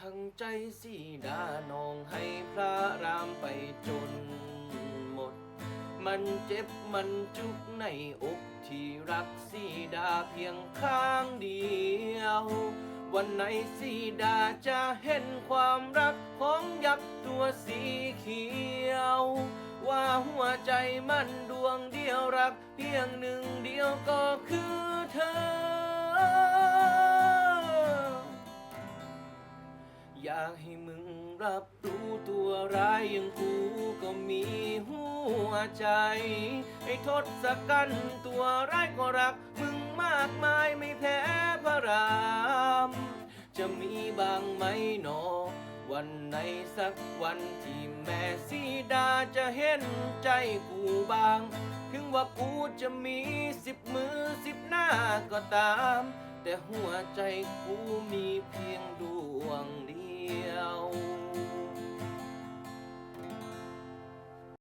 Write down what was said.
ทั้งใจสีดานองให้พระรามไปจนหมด มันเจ็บมันจุกในอกที่รักสีดาเพียงข้างเดียว วันไหนสีดาจะเห็นความรักของยักษ์ตัวสีเขียว ว่าหัวใจมันดวงเดียวรักเพียงหนึ่งเดียวก็คือเธอ อยากให้มึงรับรู้ตัวร้ายอย่างกูก็มีหัวใจให้ทศกัณฐ์ตัวร้ายก็รัก มึงมากมายไม่แพ้พระราม จะมีบางไหมหนอ วันไหนสักวันที่แม่สีดาจะเห็นใจกูบาง ถึงว่ากูจะมีสิบมือสิบหน้าก็ตาม แต่หัวใจกูมีเพียง